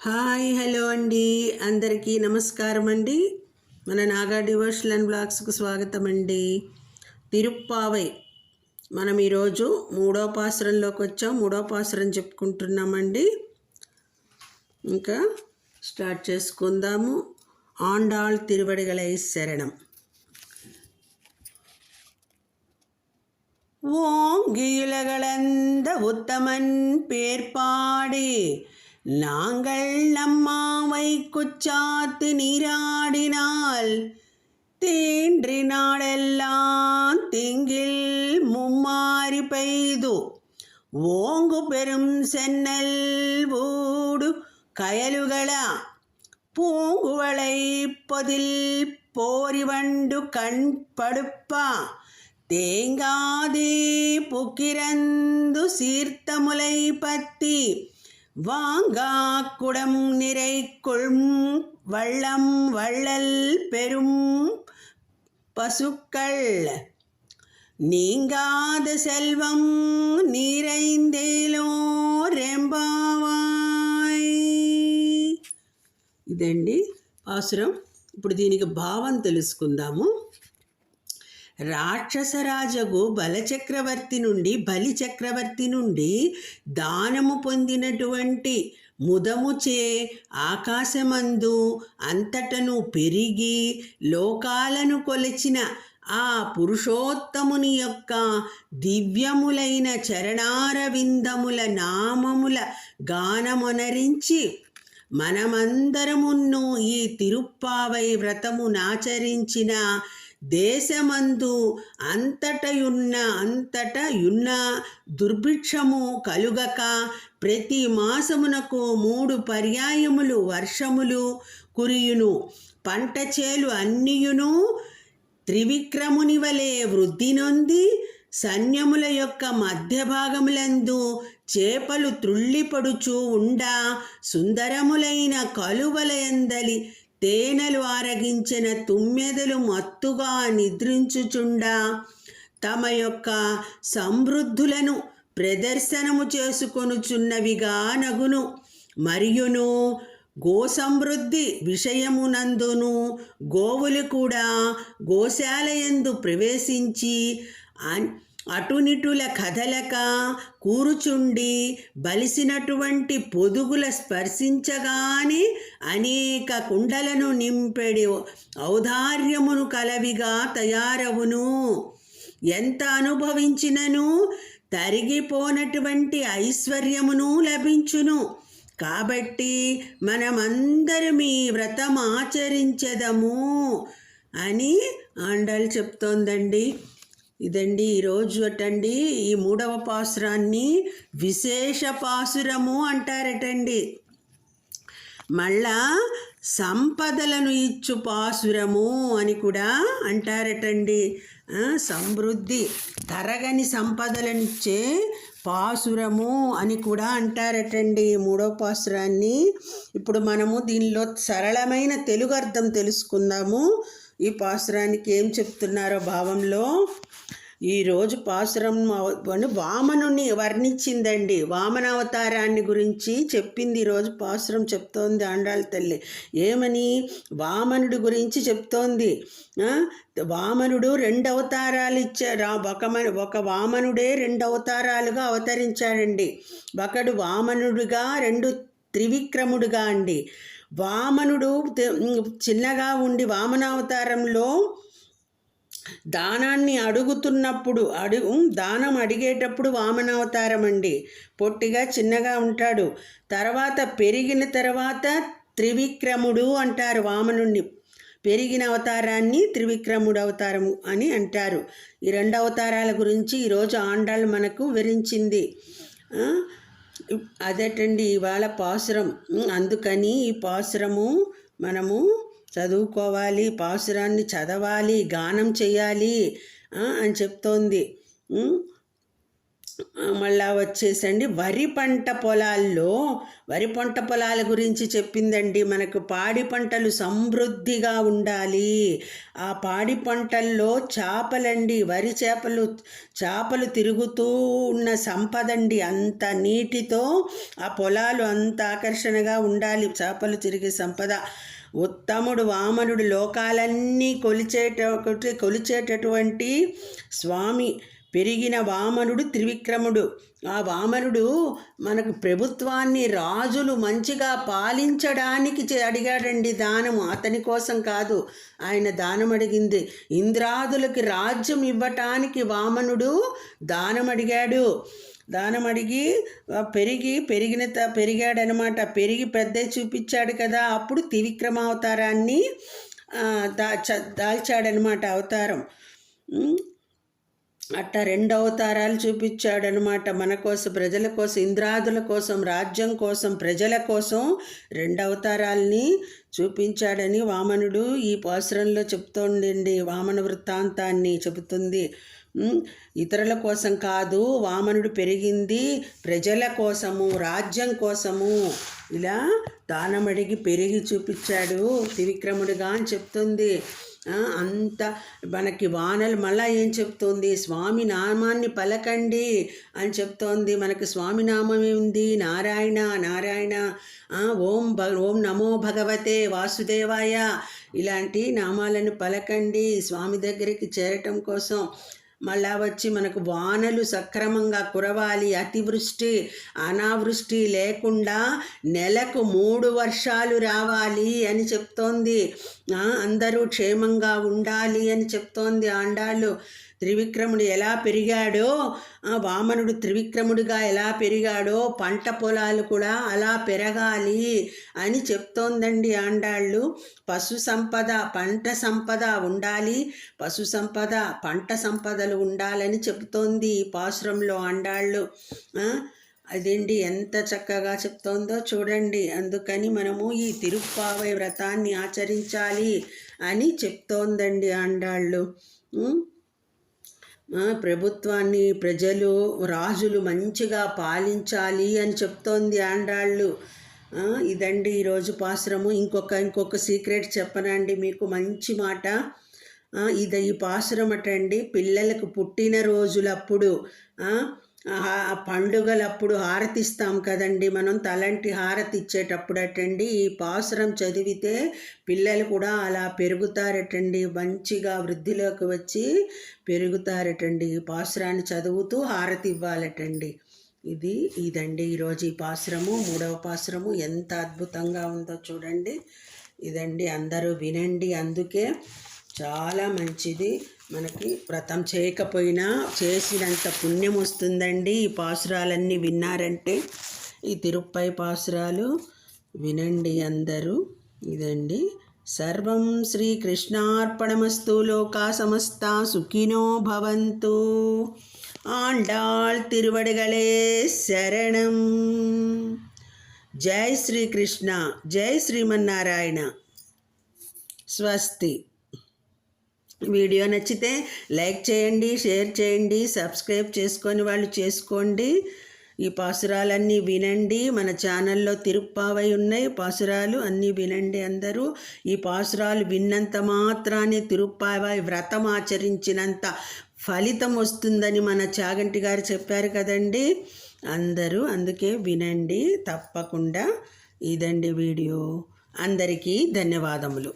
Hi hello అండి అందరికీ నమస్కారం అండి మన నాగా డివోషనల్ అండ్ బ్లాగ్స్కు స్వాగతం అండి తిరుప్పావై మనం ఈరోజు మూడో పాసురంలోకి వచ్చాం మూడో పాసురం చెప్పుకుంటున్నామండి ఇంకా స్టార్ట్ చేసుకుందాము ఆండాళ్ తిరువడిగలై శరణం ஓங்கியுலகளந்த உத்தமன் பேர்பாடி நாங்கள் நம்மாவை குச்சாத்து நீராடினால் தீன்றி நாடெல்லாம் திங்கில் மும்மாறி பெய்து. ஓங்கு பெரும் சென்னல் ஊடு கயலுகள? பூங்குவளை பொதில் போரிவண்டு கண் படுப்பா? தேங்காதே புக்கிரந்து சீர்த்த முலை பத்தி வாங்கா குடம் நிறைக்குள் வள்ளம் வள்ளல் பெரும் பசுக்கள் நீங்காத செல்வம் నీరైందేలో రెంబావాయ్ ఇదండి పాసురం ఇప్పుడు దీనికి భావం తెలుసుకుందాము రాక్షసరాజగు బలచక్రవర్తి నుండి బలి చక్రవర్తి నుండి దానము పొందినటువంటి ముదముచే ఆకాశమందు అంతటను పెరిగి లోకాలను కొలిచిన ఆ పురుషోత్తముని యొక్క దివ్యములైన చరణారవిందముల నామముల గానమొనరించి మనమందరమును ఈ తిరుప్పావై వ్రతమునాచరించిన దేశమందు అంతటయున్న అంతటయున్న దుర్భిక్షము కలుగక ప్రతి మాసమునకు మూడు పర్యాయములు వర్షములు కురియును. పంట చేలు అన్నియును త్రివిక్రముని వలె వృద్ధి నొంది సన్యముల యొక్క మధ్య భాగములందు చేపలు త్రుళ్ళిపడుచూ ఉండా సుందరములైన కలువలయందలి తేనెలు ఆరగించిన తుమ్మెదలు మత్తుగా నిద్రించుచుండా తమ యొక్క సమృద్ధులను ప్రదర్శనము చేసుకొనుచున్నవిగా నగును. మరియును గోసమృద్ధి విషయమునందును గోవులు కూడా గోశాలయందు ప్రవేశించి అటునిటుల కదలక కూరుచుండి బలిసినటువంటి పొదుగుల స్పర్శించగానే అనేక కుండలను నింపెడి ఔదార్యమును కలవిగా తయారవును. ఎంత అనుభవించినను? తరిగిపోనటువంటి ఐశ్వర్యమును లభించును. కాబట్టి మనమందరం ఈ వ్రతం ఆచరించదము అని ఆండాలు చెప్తోందండి. ఇదండి ఈరోజు అటండి ఈ మూడవ పాసురాన్ని విశేష పాసురము అంటారటండి. మళ్ళా సంపదలను ఇచ్చు పాసురము అని కూడా అంటారటండి. సమృద్ధి తరగని సంపదలనిచ్చే పాసురము అని కూడా అంటారటండి మూడో పాసురాన్ని. ఇప్పుడు మనము దీనిలో సరళమైన తెలుగు అర్థం తెలుసుకుందాము. ఈ పాసురానికి ఏం చెప్తున్నారో భావంలో ఈరోజు పాశురం వామనుని వర్ణించిందండి. వామనావతారాన్ని గురించి చెప్పింది ఈరోజు పాశురం చెప్తోంది ఆండాళ్ళ తల్లి. ఏమని? వామనుడి గురించి చెప్తోంది. వామనుడు రెండు అవతారాలు ఇచ్చారు ఒక ఒక వామనుడే రెండు అవతారాలుగా అవతరించాడండి. ఒకడు వామనుడిగా రెండు త్రివిక్రముడుగా అండి. వామనుడు చిన్నగా ఉండి వామనావతారంలో దానాన్ని అడుగుతున్నప్పుడు అడుగు దానం అడిగేటప్పుడు వామనావతారం అండి పొట్టిగా చిన్నగా ఉంటాడు. తర్వాత పెరిగిన తర్వాత త్రివిక్రముడు అంటారు వామనుణ్ణి. పెరిగిన అవతారాన్ని త్రివిక్రముడు అవతారము అని అంటారు. ఈ రెండు అవతారాల గురించి ఈరోజు ఆండాళ్ళు మనకు వివరించింది. అదేటండి ఇవాళ పాసురం. అందుకని ఈ పాసురము మనము చదువుకోవాలి పాసురాన్ని చదవాలి గానం చేయాలి అని చెప్తోంది. మళ్ళా వచ్చేసండి. వరి పంట పొలాల్లో వరి పంట పొలాల గురించి చెప్పిందండి. మనకు పాడి పంటలు సమృద్ధిగా ఉండాలి. ఆ పాడి పంటల్లో చేపలండి వరి చేపలు చేపలు తిరుగుతూ ఉన్న సంపదండి. అంత నీటితో ఆ పొలాలు అంత ఆకర్షణగా ఉండాలి. చేపలు తిరిగే సంపద. ఉత్తముడు వామనుడు లోకాలన్నీ కొలిచేట కొలిచేటటువంటి స్వామి పెరిగిన వామనుడు త్రివిక్రముడు. ఆ వామనుడు మనకు ప్రభుత్వాన్ని రాజులు మంచిగా పాలించడానికి చే- అడిగాడండి దానము అతని కోసం కాదు ఆయన దానం అడిగింది. ఇంద్రాదులకి రాజ్యం ఇవ్వటానికి వామనుడు దానం అడిగాడు. దానం అడిగి పెరిగి పెరిగిన త- పెరిగాడనమాట. పెరిగి పెద్ద చూపించాడు కదా అప్పుడు త్రివిక్రమావతారాన్ని అవతారాన్ని దా దాల్చాడనమాట అవతారం. అట్ట రెండు అవతారాలు చూపించాడనమాట మన కోసం ప్రజల కోసం ఇంద్రాదుల కోసం రాజ్యం కోసం ప్రజల కోసం రెండు అవతారాల్ని చూపించాడని వామనుడు ఈ పాసురంలో చెప్తుండండి. వామన వృత్తాంతాన్ని చెబుతుంది. ఇతరుల కోసం కాదు వామనుడు పెరిగింది ప్రజల కోసము రాజ్యం కోసము. ఇలా దానమడిగి పెరిగి చూపించాడు త్రివిక్రముడిగా అని చెప్తుంది. అంత మనకి వానలు మళ్ళా ఏం చెప్తోంది? స్వామి నామాన్ని పలకండి అని చెప్తోంది. మనకి స్వామి నామం ఏంది నారాయణ నారాయణ. ఓం భ ఓం నమో భగవతే వాసుదేవాయ. ఇలాంటి నామాలను పలకండి. స్వామి దగ్గరికి చేరటం కోసం మళ్ళా వచ్చి మనకు వానలు సక్రమంగా కురవాలి అతివృష్టి అనావృష్టి లేకుండా నెలకు మూడు వర్షాలు రావాలి అని చెప్తోంది. అందరూ క్షేమంగా ఉండాలి అని చెప్తోంది ఆండాళ్ళు. త్రివిక్రముడు ఎలా పెరిగాడో వామనుడు త్రివిక్రముడిగా ఎలా పెరిగాడో పంట పొలాలు కూడా అలా పెరగాలి అని చెప్తోందండి ఆండాళ్ళు. పశు సంపద పంట సంపద ఉండాలి పశు సంపద పంట సంపదలు ఉండాలని చెప్తోంది ఈ పాసురంలో ఆండాళ్ళు. అదేంటి ఎంత చక్కగా చెప్తోందో చూడండి. అందుకని మనము ఈ తిరుప్పావై వ్రతాన్ని ఆచరించాలి అని చెప్తోందండి ఆండాళ్ళు. ప్రభుత్వాన్ని ప్రజలు రాజులు మంచిగా పాలించాలి అని చెప్తోంది ఆండాళ్ళు. ఇదండి ఈరోజు పాసురము ఇంకొక ఇంకొక సీక్రెట్ చెప్పనండి మీకు. మంచి మాట. ఇది ఈ పాసురం అటండి పిల్లలకు పుట్టిన రోజులప్పుడు పండుగలప్పుడు హారతిస్తాం కదండి. మనం తలంటి హారతి ఇచ్చేటప్పుడు అటండి ఈ పాసురం చదివితే పిల్లలు కూడా అలా పెరుగుతారటండి. మంచిగా వృద్ధిలోకి వచ్చి పెరుగుతారటండి. ఈ పాసురాన్ని చదువుతూ హారతి ఇవ్వాలటండి. ఇది ఇదండి ఈరోజు ఈ పాసురము మూడవ పాసురము. ఎంత అద్భుతంగా ఉందో చూడండి. ఇదండి అందరూ వినండి. అందుకే చాలా మంచిది. మనకి వ్రతం చేయకపోయినా చేసినంత పుణ్యం వస్తుందండి. ఈ పాసురాలన్నీ విన్నారంటే ఈ తిరుప్పై పాసురాలు వినండి అందరూ. ఇదండి. సర్వం శ్రీకృష్ణార్పణమస్తు లోకా సమస్త సుఖినో భవంతు. ఆండాళ్ తిరువడిగలే శరణం. జై శ్రీకృష్ణ. జై శ్రీమన్నారాయణ. స్వస్తి. వీడియో నచ్చితే లైక్ చేయండి షేర్ చేయండి సబ్స్క్రైబ్ చేసుకొని వాళ్ళు చేసుకోండి. ఈ పాసురాలన్నీ వినండి. మన ఛానల్లో తిరుప్పావై ఉన్నాయి పాసురాలు అన్నీ వినండి అందరూ. ఈ పాసురాలు విన్నంత మాత్రాన్ని తిరుప్పావై వ్రతం ఆచరించినంత ఫలితం వస్తుందని మన చాగంటి గారు చెప్పారు కదండి. అందరూ అందుకే వినండి తప్పకుండా. ఇదండి వీడియో. అందరికీ ధన్యవాదములు.